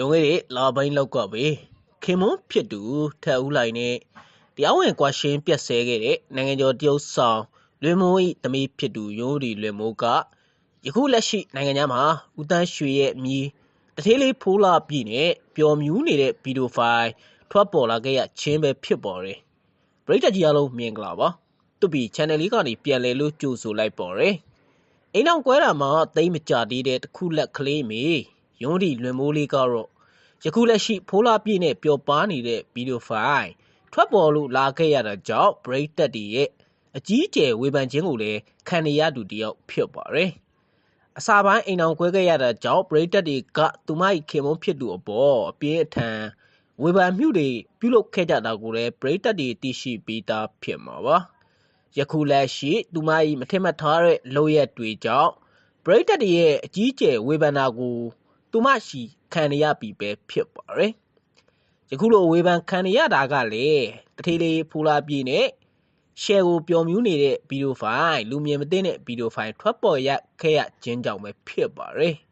လွန်ခဲ့တဲ့လပိုင်းလောက်ကပဲခင်မွန်းဖြစ်သူထက်ဦးလိုက်နဲ့တရားဝင်ကွာရှင်းပြတ်ဆဲခဲ့တဲ့နိုင်ငံကျော်တရုတ်ဆောင်လွင်မိုး၏သမီးဖြစ်သူရိုးဒီလွင်မိုးကယခုလက်ရှိနိုင်ငံသားမှာဦးတန်းရွှေရဲ့အမည်တထေးလေးဖိုးလာပြည်နဲ့ပျော်မြူးနေတဲ့ဗီဒီယိုဖိုင်ထွက်ပေါ်လာခဲ့ရချင်းပဲဖြစ်ပေါ်တယ်ပရိသတ်ကြီးအားလုံးမြင်ကြလားပါသူ့ပြီး channel လေးကနေပြန်လဲလို့ကြိုဆိုလိုက်ပေါ်တယ်အိမ်အောင်ကွဲတာမှာတိတ်မကြသေးတဲ့တစ်ခုလက်ကလေးမေ ယွန်းဒီလွင်မိုးလေးကတော့ယခုလက်ရှိဖိုးလာပြည့်နဲ့ပျော်ပါနေတဲ့ဗီဒီယိုဖိုင်ထွက်ပေါ်လို့လာခဲ့ရတာကြောင့် break တက်တည်ရဲ့အကြီးအကျယ်ဝေဖန်ခြင်းကိုလည်းခံနေရသူတယောက်ဖြစ်ပါတယ်အစာပိုင်းအိမ်အောင်ကွဲခဲ့ရတာကြောင့် break တက်တွေကသူမ၏ခင်မုန်းဖြစ်သူအပေါ်အပြင်းအထန်ဝေဖန်မှုတွေပြုလုပ်ခဲ့ကြတာကိုလည်း break တက်တွေသိရှိပြီးသားဖြစ်မှာပါယခုလက်ရှိသူမ၏မထင်မှတ်ထားတဲ့လုပ်ရက်တွေကြောင့်ပရိသတ်တွေရဲ့အကြီးအကျယ်ဝေဖန်တာကို သူမရှိခံရပြီပဲဖြစ်ပါတယ်။ယခုလိုဝေဖန်ခံရတာကလည်းတထေးလေးဖူလာပြေနဲ့ရှယ်ကိုပျော်မြူးနေတဲ့ဗီဒီယိုဖိုင်လူမြင်မသိတဲ့ဗီဒီယိုဖိုင်ထွက်ပေါ်ရခဲ့ရခြင်းကြောင့်ပဲဖြစ်ပါတယ်။